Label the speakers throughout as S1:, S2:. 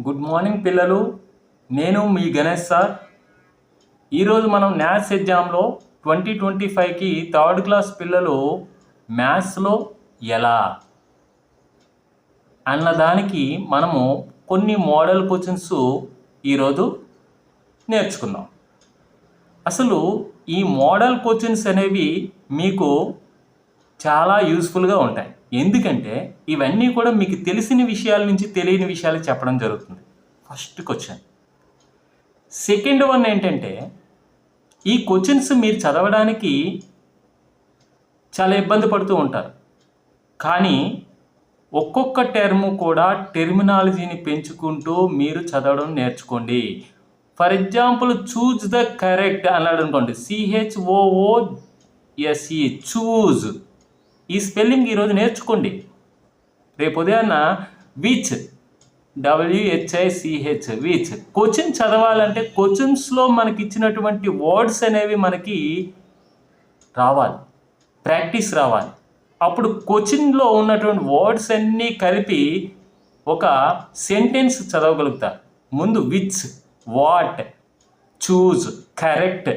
S1: Good morning పిల్లలు. నేను మీ Ganesh sir. ఈరోజు మనం న్యాస్ ఎగ్జామ్లో ట్వంటీ ట్వంటీ ఫైవ్కి థర్డ్ క్లాస్ పిల్లలు మ్యాథ్స్లో ఎలా? అన్న దానికి మనము కొన్ని మోడల్ క్వశ్చన్స్ ఈరోజు నేర్చుకుందాం. అసలు ఈ మోడల్ క్వశ్చన్స్ అనేవి మీకు చాలా యూస్ఫుల్గా ఉంటాయి. ఎందుకంటే ఇవన్నీ కూడా మీకు తెలిసిన విషయాల నుంచి తెలియని విషయాలు చెప్పడం జరుగుతుంది. ఫస్ట్ క్వశ్చన్ సెకండ్ వన్ ఏంటంటే ఈ క్వశ్చన్స్ మీరు చదవడానికి చాలా ఇబ్బంది పడుతూ ఉంటారు. కానీ ఒక్కొక్క టర్మ్ కూడా టెర్మినాలజీని పెంచుకుంటూ మీరు చదవడం నేర్చుకోండి. For example choose the correct అన్నాడు అనుకోండి. C H O O S E choose ఈ స్పెల్లింగ్ ఈరోజు నేర్చుకోండి. రేపు ఉదయాన్న which. W H I C H which. Question చదవాలంటే క్వశ్చన్స్లో మనకి ఇచ్చినటువంటి వర్డ్స్ అనేవి మనకి రావాలి. ప్రాక్టీస్ రావాలి. అప్పుడు క్వశ్చన్లో ఉన్నటువంటి వర్డ్స్ అన్నీ కలిపి ఒక సెంటెన్స్ చదవగలుగుతారు ముందు which what choose correct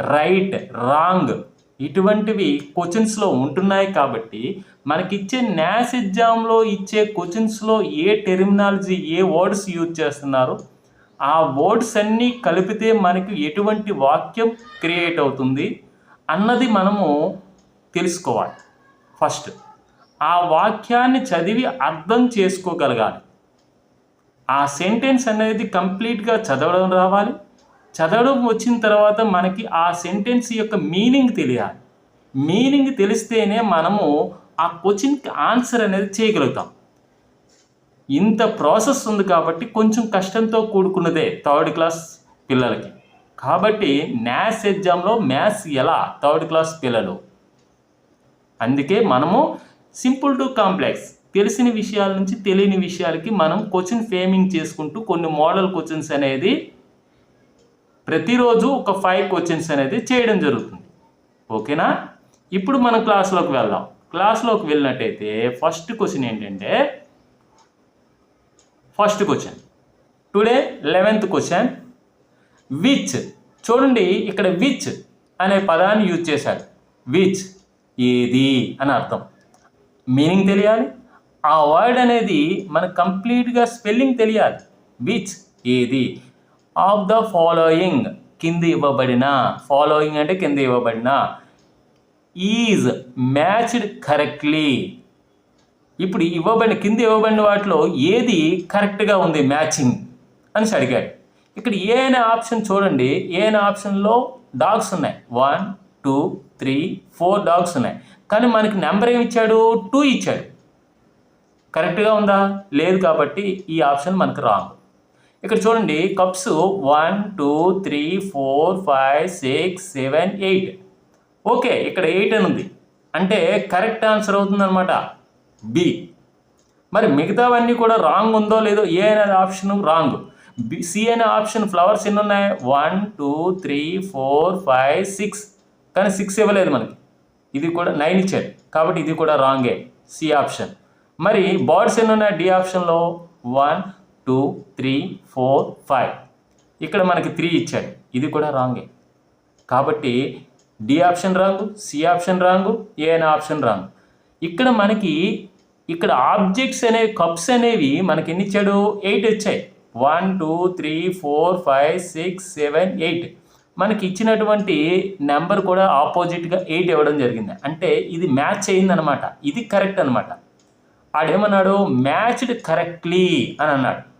S1: right wrong. ఇటువంటివి క్వశ్చన్స్లో ఉంటున్నాయి కాబట్టి మనకిచ్చే న్యాస్ ఎగ్జామ్లో ఇచ్చే క్వశ్చన్స్లో ఏ టెర్మినాలజీ ఏ వర్డ్స్ యూజ్ చేస్తున్నారు? ఆ వర్డ్స్ అన్నీ కలిపితే మనకి ఎటువంటి వాక్యం క్రియేట్ అవుతుంది అన్నది మనము తెలుసుకోవాలి. ఫస్ట్ ఆ వాక్యాన్ని చదివి అర్థం చేసుకోగలగాలి. ఆ సెంటెన్స్ అనేది కంప్లీట్గా చదవడం రావాలి. చదవడం వచ్చిన తర్వాత మనకి ఆ సెంటెన్స్ యొక్క మీనింగ్ తెలియాలి. మీనింగ్ తెలిస్తేనే మనము ఆ క్వశ్చన్కి ఆన్సర్ అనేది చేయగలుగుతాం. ఇంత ప్రాసెస్ ఉంది కాబట్టి కొంచెం కష్టంతో కూడుకున్నదే థర్డ్ క్లాస్ పిల్లలకి. కాబట్టి మ్యాథ్స్ ఎగ్జామ్లో మ్యాథ్స్ ఎలా? థర్డ్ క్లాస్ పిల్లలు. అందుకే మనము సింపుల్ టు కాంప్లెక్స్ తెలిసిన విషయాల నుంచి తెలియని విషయాలకి మనం క్వశ్చన్ ఫేమింగ్ చేసుకుంటూ కొన్ని మోడల్ క్వశ్చన్స్ అనేది ప్రతిరోజు ఒక ఫైవ్ క్వశ్చన్స్ అనేది చేయడం జరుగుతుంది. ఓకేనా? ఇప్పుడు మనం క్లాస్లోకి వెళ్దాం. క్లాస్లోకి వెళ్ళినట్టయితే ఫస్ట్ క్వశ్చన్ ఏంటంటే first question today eleventh question which చూడండి ఇక్కడ విచ్ అనే పదాన్ని యూజ్ చేశాడు. విచ్ ఏది అని అర్థం. మీనింగ్ తెలియాలి. ఆ వర్డ్ అనేది మనకు కంప్లీట్గా స్పెల్లింగ్ తెలియాలి. విచ్ ఏది? ఆఫ్ ద ఫాలోయింగ్ కింద ఇవ్వబడిన ఫాలోయింగ్ అంటే కింద ఇవ్వబడిన ఈజ్ మ్యాచ్డ్ కరెక్ట్లీ ఇప్పుడు ఇవ్వబడిన కింద ఇవ్వబడిన వాటిలో ఏది కరెక్ట్గా ఉంది మ్యాచింగ్ అని అడిగాడు ఇక్కడ ఏ అనే ఆప్షన్ చూడండి. ఏ అనే ఆప్షన్లో డాగ్స్ ఉన్నాయి. One two three four dogs ఉన్నాయి. కానీ మనకి నెంబర్ ఏమి ఇచ్చాడు? టూ ఇచ్చాడు. కరెక్ట్గా ఉందా? లేదు కాబట్టి ఈ ఆప్షన్ మనకు రాంగ్ ఇక్కడ చూడండి cups one two three four five six seven eight okay ఇక్కడ ఎయిట్ అని ఉంది. అంటే కరెక్ట్ ఆన్సర్ అవుతుందన్నమాట. బి మరి మిగతావన్నీ కూడా రాంగ్ ఉందో లేదో ఏ అనే ఆప్షన్ రాంగ్ బి సి అనే ఆప్షన్ ఫ్లవర్స్ ఎన్ని ఉన్నాయి? One two three four five six కానీ సిక్స్ ఇవ్వలేదు మనకి. ఇది కూడా నైన్ ఇచ్చారు. కాబట్టి ఇది కూడా రాంగే సి ఆప్షన్ మరి బర్డ్స్ ఎన్ని ఉన్నాయి? డి ఆప్షన్లో one two three four five. ఇక్కడ మనకి త్రీ ఇచ్చాడు. ఇది కూడా రాంగే. కాబట్టి D option wrong C option wrong A అనే ఆప్షన్ రాంగు. ఇక్కడ మనకి ఇక్కడ ఆబ్జెక్ట్స్ అనేవి కప్స్ అనేవి మనకి ఎన్ని ఇచ్చాడు? ఎయిట్ వచ్చాయి one two three four five six seven eight. మనకి ఇచ్చినటువంటి నెంబర్ కూడా ఆపోజిట్గా ఎయిట్ ఇవ్వడం జరిగింది. అంటే ఇది మ్యాచ్ అయిందనమాట. ఇది కరెక్ట్ అనమాట. ఆడేమన్నాడు? మ్యాచ్డ్ కరెక్ట్లీ అని అన్నాడు.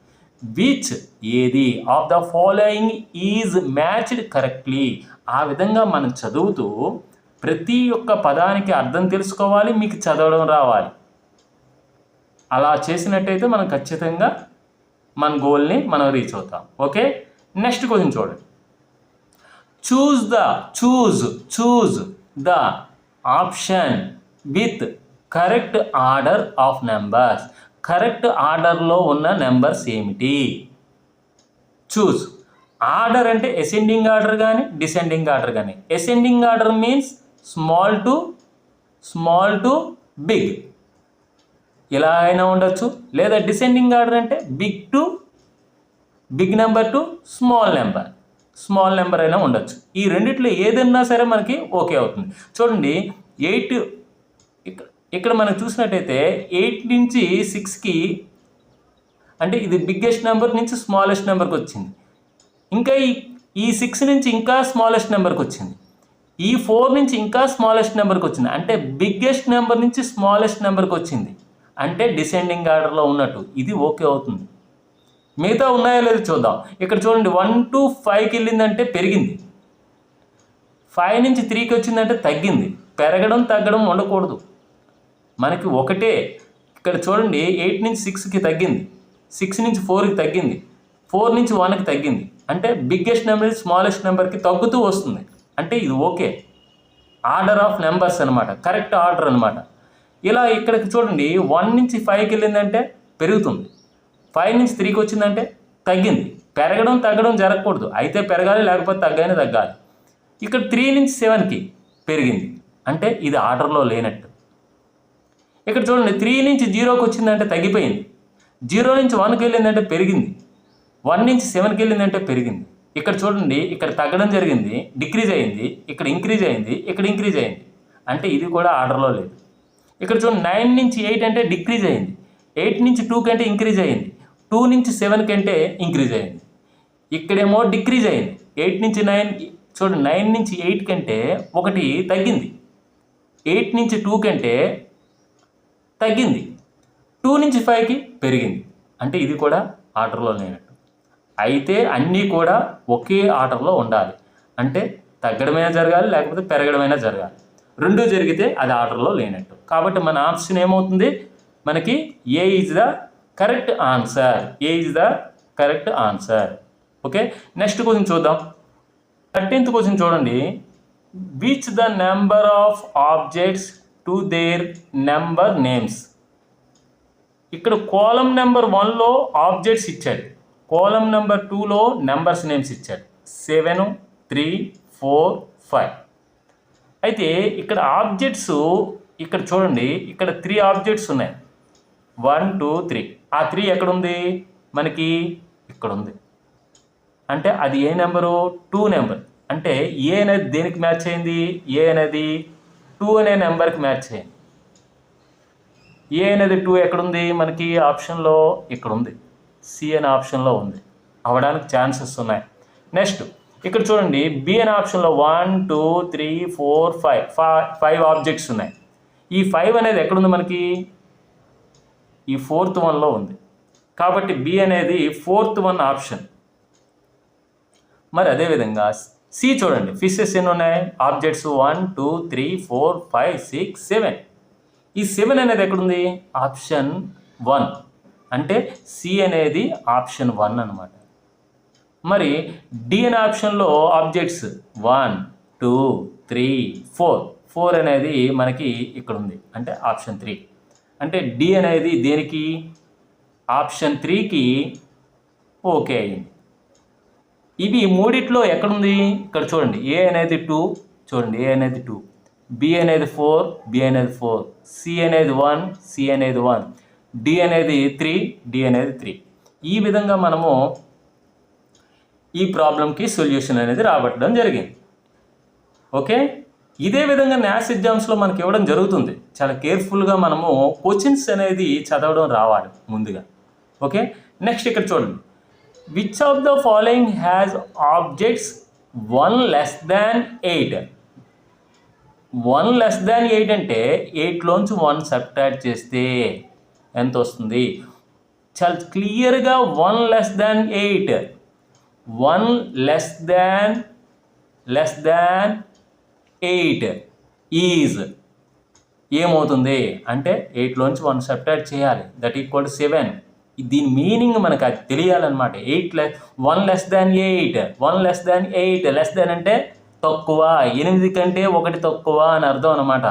S1: విచ్ ఏది of the following is matched correctly ఆ విధంగా మనం చదువుతూ ప్రతి ఒక్క పదానికి అర్థం తెలుసుకోవాలి మీకు చదవడం రావాలి. అలా చేసినట్టయితే మనం ఖచ్చితంగా మన గోల్ని మనం రీచ్ అవుతాం. ఓకే? నెక్స్ట్ క్వశ్చన్ చూడండి. Choose the choose choose the option with correct order of numbers correct ఆర్డర్లో ఉన్న నెంబర్స్ ఏమిటి? చూస్. ఆర్డర్ అంటే అసెండింగ్ ఆర్డర్ కానీ డిసెండింగ్ ఆర్డర్ కానీ ascending order means small to small to big ఇలా అయినా ఉండొచ్చు. లేదా డిసెండింగ్ ఆర్డర్ అంటే big to big number to small number small number అయినా ఉండొచ్చు. ఈ రెండిట్లో ఏదన్నా సరే మనకి ఓకే అవుతుంది. చూడండి ఎయిట్ ఇక్కడ ఇక్కడ మనం చూసినట్టయితే ఎయిట్ నుంచి సిక్స్కి అంటే ఇది బిగ్గెస్ట్ నెంబర్ నుంచి స్మాలెస్ట్ నెంబర్కి వచ్చింది. ఇంకా ఈ ఈ సిక్స్ నుంచి ఇంకా స్మాలెస్ట్ నెంబర్కి వచ్చింది. ఈ ఫోర్ నుంచి ఇంకా స్మాలెస్ట్ నెంబర్కి వచ్చింది. అంటే బిగ్గెస్ట్ నెంబర్ నుంచి స్మాలెస్ట్ నెంబర్కి వచ్చింది. అంటే డిసెండింగ్ ఆర్డర్లో ఉన్నట్టు. ఇది ఓకే అవుతుంది. మిగతా ఉన్నాయో లేదో చూద్దాం. ఇక్కడ చూడండి వన్ టు ఫైవ్కి వెళ్ళిందంటే పెరిగింది. ఫైవ్ నుంచి త్రీకి వచ్చిందంటే తగ్గింది. పెరగడం తగ్గడం ఉండకూడదు. మనకి ఒకటే. ఇక్కడ చూడండి ఎయిట్ నుంచి సిక్స్కి తగ్గింది. సిక్స్ నుంచి ఫోర్కి తగ్గింది. ఫోర్ నుంచి వన్కి తగ్గింది. అంటే బిగ్గెస్ట్ నెంబర్ స్మాలెస్ట్ నెంబర్కి తగ్గుతూ వస్తుంది. అంటే ఇది ఓకే. ఆర్డర్ ఆఫ్ నెంబర్స్ అనమాట కరెక్ట్ ఆర్డర్ అనమాట ఇలా ఇక్కడికి చూడండి వన్ నుంచి ఫైవ్కి వెళ్ళిందంటే పెరుగుతుంది. ఫైవ్ నుంచి త్రీకి వచ్చిందంటే తగ్గింది. పెరగడం తగ్గడం జరగకూడదు. అయితే పెరగాలి లేకపోతే తగ్గని తగ్గాలి. ఇక్కడ త్రీ నుంచి సెవెన్కి పెరిగింది. అంటే ఇది ఆర్డర్లో లేనట్టు. ఇక్కడ చూడండి త్రీ నుంచి జీరోకి వచ్చిందంటే తగ్గిపోయింది. జీరో నుంచి వన్కి వెళ్ళిందంటే పెరిగింది. వన్ నుంచి సెవెన్కి వెళ్ళిందంటే పెరిగింది. ఇక్కడ చూడండి ఇక్కడ తగ్గడం జరిగింది డిక్రీజ్ అయింది ఇక్కడ ఇంక్రీజ్ అయింది ఇక్కడ ఇంక్రీజ్ అయింది. అంటే ఇది కూడా ఆర్డర్లో లేదు. ఇక్కడ చూడండి నైన్ నుంచి ఎయిట్ అంటే డిక్రీజ్ అయింది. ఎయిట్ నుంచి టూ కంటే ఇంక్రీజ్ అయింది. టూ నుంచి సెవెన్ కంటే ఇంక్రీజ్ అయింది. ఇక్కడేమో డిక్రీజ్ అయింది. ఎయిట్ నుంచి నైన్ చూడండి నైన్ నుంచి ఎయిట్ కంటే ఒకటి తగ్గింది. ఎయిట్ నుంచి టూ కంటే తగ్గింది. టూ నుంచి ఫైవ్కి పెరిగింది. అంటే ఇది కూడా ఆర్డర్లో లేనట్టు. అయితే అన్నీ కూడా ఒకే ఆర్డర్లో ఉండాలి. అంటే తగ్గడమైనా జరగాలి లేకపోతే పెరగడమైనా జరగాలి. రెండు జరిగితే అది ఆర్డర్లో లేనట్టు. కాబట్టి మన ఆప్షన్ ఏమవుతుంది? మనకి A is the correct answer A is the correct answer okay? Next question చూద్దాం. థర్టీన్త్ క్వశ్చన్ చూడండి. Which the number of objects to their number names ఇక్కడ కోలం నెంబర్ వన్లో ఆబ్జెక్ట్స్ ఇచ్చాడు. కోలం నెంబర్ టూలో నెంబర్స్ నేమ్స్ ఇచ్చాడు. Seven three four five అయితే ఇక్కడ objects ఇక్కడ చూడండి ఇక్కడ త్రీ ఆబ్జెక్ట్స్ ఉన్నాయి. వన్ టూ త్రీ ఆ త్రీ ఎక్కడుంది? మనకి ఇక్కడ ఉంది అంటే అది ఏ నెంబరు టూ నెంబర్ అంటే ఏ అనేది దేనికి మ్యాచ్ అయింది? ఏ అనేది టూ అనే నెంబర్కి మ్యాచ్ చేయండి ఏ అనేది టూ ఎక్కడుంది? మనకి ఆప్షన్లో ఇక్కడ ఉంది సి అనే ఆప్షన్లో ఉంది. అవడానికి ఛాన్సెస్ ఉన్నాయి. నెక్స్ట్ ఇక్కడ చూడండి. బి అనే ఆప్షన్లో one two three four five five five objects ఉన్నాయి. ఈ ఫైవ్ అనేది ఎక్కడుంది మనకి? ఈ ఫోర్త్ వన్లో ఉంది. కాబట్టి బి అనేది ఫోర్త్ వన్ ఆప్షన్. మరి అదేవిధంగా సి చూడండి. ఫిషెస్ ఎన్ని ఉన్నాయి objects one two three four five six seven. ఈ సెవెన్ అనేది ఎక్కడుంది? Option one. అంటే సి అనేది ఆప్షన్ వన్ అనమాట మరి డి అనే ఆప్షన్లో objects one two three four. Four అనేది మనకి ఇక్కడ ఉంది అంటే ఆప్షన్ త్రీ. అంటే డి అనేది దేనికి? ఆప్షన్ త్రీకి ఓకే అయింది ఇవి మూడిట్లో ఎక్కడుంది? ఇక్కడ చూడండి. ఏ అనేది టూ చూడండి. ఏ అనేది టూ బి అనేది ఫోర్ బి అనేది ఫోర్ సి అనేది వన్ సి అనేది వన్ డి అనేది త్రీ డి అనేది త్రీ ఈ విధంగా మనము ఈ ప్రాబ్లంకి సొల్యూషన్ అనేది రాబట్టడం జరిగింది. ఓకే? ఇదే విధంగా న్యాస్ ఎగ్జామ్స్లో మనకి ఇవ్వడం జరుగుతుంది. చాలా కేర్ఫుల్గా మనము క్వశ్చన్స్ అనేది చదవడం రావాలి ముందుగా. ఓకే? నెక్స్ట్ ఇక్కడ చూడండి. Which of the following has objects one less than eight one less than eight అంటే ఎయిట్లోంచి వన్ సబ్ట్రాక్ట్ చేస్తే ఎంత వస్తుంది? చాలా క్లియర్గా one less than eight one less than less than eight is ఏమవుతుంది? అంటే ఎయిట్లోంచి వన్ సబ్ట్రాక్ట్ చేయాలి. దట్ ఈక్వల్ సెవెన్ దీని మీనింగ్ మనకు అది తెలియాలన్నమాట. Eight less one less than eight one less than eight less than అంటే తక్కువ ఎనిమిది కంటే ఒకటి తక్కువ అని అర్థం అనమాట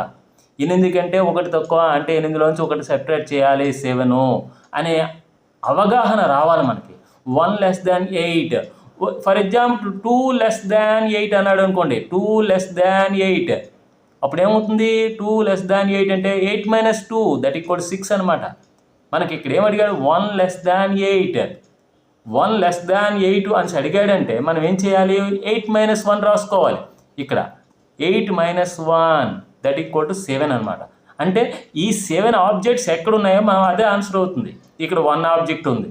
S1: ఎనిమిది కంటే ఒకటి తక్కువ అంటే ఎనిమిదిలోంచి ఒకటి సెపరేట్ చేయాలి సెవెను అనే అవగాహన రావాలి మనకి. One less than eight. For example two less than eight అన్నాడు అనుకోండి టూ లెస్ దాన్ ఎయిట్. అప్పుడు ఏమవుతుంది టూ లెస్ దాన్ ఎయిట్ అంటే eight minus two that equal six అనమాట మనకి ఇక్కడ ఏమడిగాడు one less than eight one less than eight అని అడిగాడంటే మనం ఏం చేయాలి? ఎయిట్ మైనస్ వన్ రాసుకోవాలి. ఇక్కడ eight minus one that equal to seven అనమాట అంటే ఈ సెవెన్ ఆబ్జెక్ట్స్ ఎక్కడ ఉన్నాయో మనం అదే ఆన్సర్ అవుతుంది. ఇక్కడ వన్ ఆబ్జెక్ట్ ఉంది.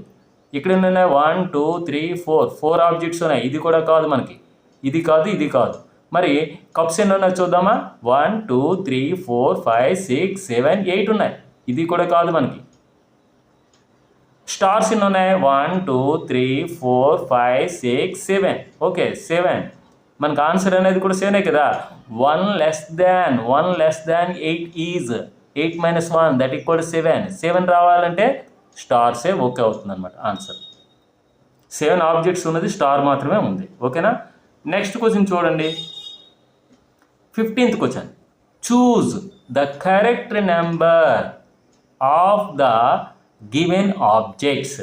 S1: ఇక్కడ ఉన్నాయి one two three four four objects ఉన్నాయి. ఇది కూడా కాదు మనకి. ఇది కాదు ఇది కాదు. మరి కప్స్ ఎన్ని ఉన్నాయి చూద్దామా? One two three four five six seven eight ఉన్నాయి. ఇది కూడా కాదు మనకి. స్టార్స్ ఎన్ని ఉన్నాయి one two three four five six seven. Okay seven. మనకు ఆన్సర్ అనేది కూడా సేనే కదా? One less than one less than eight is. Eight minus one that equal seven. Seven రావాలంటే స్టార్సే ఓకే అవుతుంది అనమాట ఆన్సర్. సెవెన్ ఆబ్జెక్ట్స్ ఉన్నది స్టార్ మాత్రమే ఉంది. ఓకేనా? నెక్స్ట్ క్వశ్చన్ చూడండి. Fifteenth question. Choose the correct number of the given objects.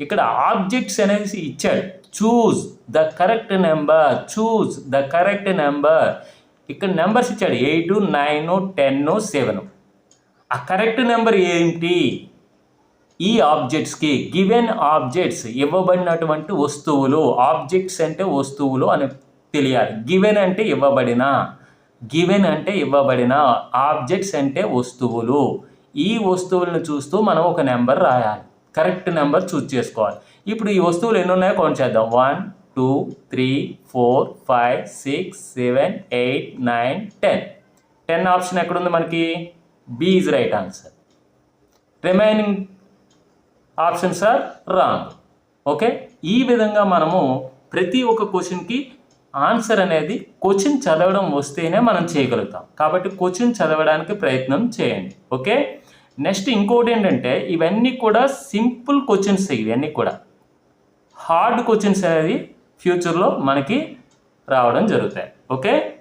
S1: ఇక్కడ ఆబ్జెక్ట్స్ అనేసి ఇచ్చాడు. Choose the correct number choose the correct number. ఇక్కడ నెంబర్స్ ఇచ్చాడు. Eight nine ten seven. ఆ కరెక్ట్ నెంబర్ ఏంటి? ఈ ఆబ్జెక్ట్స్కి గివెన్ ఆబ్జెక్ట్స్ ఇవ్వబడినటువంటి వస్తువులు ఆబ్జెక్ట్స్ అంటే వస్తువులు అని తెలియాలి. గివెన్ అంటే ఇవ్వబడిన గివెన్ అంటే ఇవ్వబడిన ఆబ్జెక్ట్స్ అంటే వస్తువులు. ఈ వస్తువులను చూస్తూ మనం ఒక నెంబర్ రాయాలి. కరెక్ట్ నెంబర్ చూస్ చేసుకోవాలి. ఇప్పుడు ఈ వస్తువులు ఎన్ని ఉన్నాయో కౌంట్ చేద్దాం. One two three four five six seven eight nine ten. Ten option ఎక్కడుంది మనకి? B is right answer. Remaining options are wrong. Okay? ఈ విధంగా మనము ప్రతి ఒక్క క్వశ్చన్కి ఆన్సర్ అనేది క్వశ్చన్ చదవడం వస్తేనే మనం చేయగలుగుతాం. కాబట్టి క్వశ్చన్ చదవడానికి ప్రయత్నం చేయండి. ఓకే? నెక్స్ట్ ఇంకోటి ఏంటంటే ఇవన్నీ కూడా సింపుల్ క్వశ్చన్స్ ఇవన్నీ కూడా. హార్డ్ క్వశ్చన్స్ అనేది ఫ్యూచర్లో మనకి రావడం జరుగుతాయి. ఓకే?